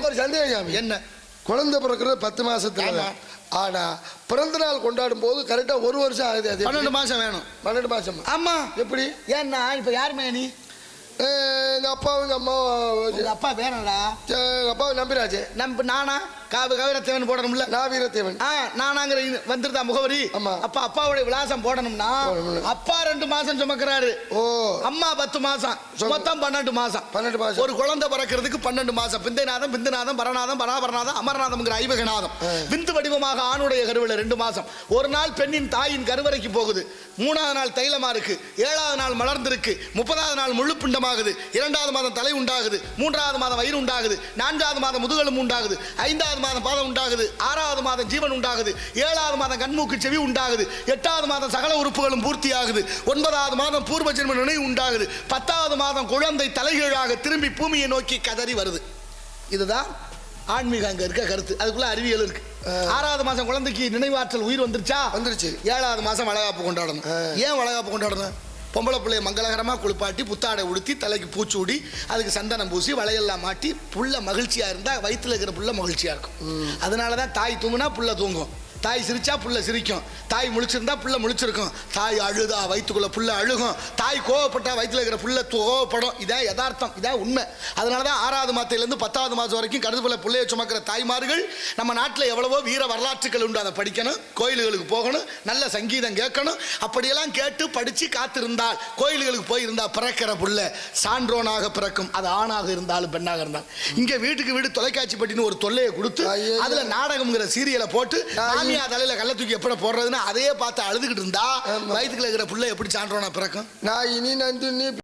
எனக்கு ஒரு சந்தேகம் சாமி. என்ன? குழந்தை பிறக்கிறது பத்து மாசத்துல. ஆனா பிறந்த நாள் கொண்டாடும் போது கரெக்டா ஒரு வருஷம் ஆகுது? பன்னெண்டு மாசம் வேணும். பன்னெண்டு மாசம்? ஆமா. எப்படி? ஏன்னா இப்ப யாருமே நீ அஹ் எங்க அப்பாவும் எங்க அம்மாவும் உங்க அப்பா வேணடா எங்க அப்பாவை நம்பிராஜே. நம்ம நானா? காவு கவிரத்தேவன் போடணும்ல. நாவீரத்தேவன் ஆ நானாங்கிற இது வந்துருதா முகவரி. ஆமா. அப்ப அப்பாவுடைய விலாசம் போடணும்னா போடணும்ல. அப்பா ரெண்டு மாசம் சுமக்கிறாரு. ஓ. அம்மா பத்து மாசம். சும- மொத்தம் பன்னெண்டு மாசம். பன்னெண்டு மாசம். ஒரு குழந்தை பிறக்கிறதுக்கு பன்னெண்டு மாசம். பிந்தைநாதம் பிந்துநாதம் பரநாதம் பராபரநாதம் அமர்நாதம்ங்கிற ஐவகநாதம். விந்து வடிவமாக ஆணுடைய கருவில ரெண்டு மாசம். ஒரு நாள் பெண்ணின் தாயின் கருவறைக்கு போகுது. மூணாவது நாள் தைலமா இருக்கு ஏழாவது நாள் மலர்ந்திருக்கு. முப்பதாவது நாள் முழு பிண்டமாகுது இரண்டாவது மாதம் தலை உண்டாகுது. மூன்றாவது மாதம் வயிறு உண்டாகுது. நான்காவது மாதம் முதுகெலும்பு உண்டாகுது. ஐந்தாவது மாதம் பாதம் உண்டாகுது. ஆறாவது மாதம் ஜீவன் உண்டாகுது. ஏழாவது மாதம் கண்மூக்கு செவி உண்டாகுது. எட்டாவது மாதம் சகல உறுப்புகளும் பூர்த்தி ஆகுது ஒன்பதாவது மாதம் பூர்வ ஜென்ம நினைவு உண்டாகுது. பத்தாவது மாதம் குழந்தை தலைகீழாக திரும்பி பூமியை நோக்கி கதறி வருது. இதுதான் ஆன்மீகம் அங்க இருக்க கருத்து. அதுக்குள்ள அறிவியல் இருக்கு. ஆறாவது மாசம் குழந்தைக்கு நினைவாற்றல் உயிர் வந்துருச்சா? வந்துருச்சு. ஏழாவது மாசம் வளகாப்பு கொண்டாடணும். ஏன் வளகாப்பு கொண்டாடணும்? பொம்பளை பிள்ளைய மங்களகரமா குளிப்பாட்டி புத்தாடை உடுத்தி தலைக்கு பூச்சூடி அதுக்கு சந்தனம் பூசி வளையல்லாம் மாட்டி புள்ள மகிழ்ச்சியா இருந்தா வயித்துல இருக்கிற புள்ள மகிழ்ச்சியா இருக்கும். அதனால தான் தாய் தூங்குனா புள்ள தூங்கும். தாய் சிரிச்சா புள்ள சிரிக்கும். தாய் முழிச்சிருந்தா புள்ள முழிச்சிருக்கும். தாய் அழுதா வயிற்றுக்குள்ள புள்ள அழுகும். தாய் கோவப்பட்டா வயித்துல இருக்கிற புள்ள கோவப்படும். இதான் யதார்த்தம் இதான் உண்மை. அதனால தான் ஆறாவது மாதத்திலேருந்து பத்தாவது மாதம் வரைக்கும் கருதுபுல பிள்ளைய சுமக்கிற தாய்மார்கள் நம்ம நாட்டில் எவ்வளவோ வீர வரலாற்றுகள் உண்டு. அதை படிக்கணும் கோயில்களுக்கு போகணும் நல்ல சங்கீதம் கேட்கணும். அப்படியெல்லாம் கேட்டு படித்து காத்திருந்தால் கோயில்களுக்கு போய் இருந்தா பிறக்கிற புள்ள சான்றோனாக பிறக்கும். அது ஆணாக இருந்தாலும் பெண்ணாக இருந்தாலும். இங்கே வீட்டுக்கு வீடு தொலைக்காட்சி பட்டின்னு ஒரு தொல்லையை கொடுத்து. அதுல நாடகம்ங்கிற சீரியலை போட்டு மாமியா தலையில கள்ள தூக்கி எப்படி போடுறதுன்னு அதையே பார்த்து அழுதுகிட்டு இருந்தா. வயிற்றுக்குள்ள இருக்கிற புள்ள எப்படி சான்றோனா பிறக்கும் நான் இனி நன்றி நீ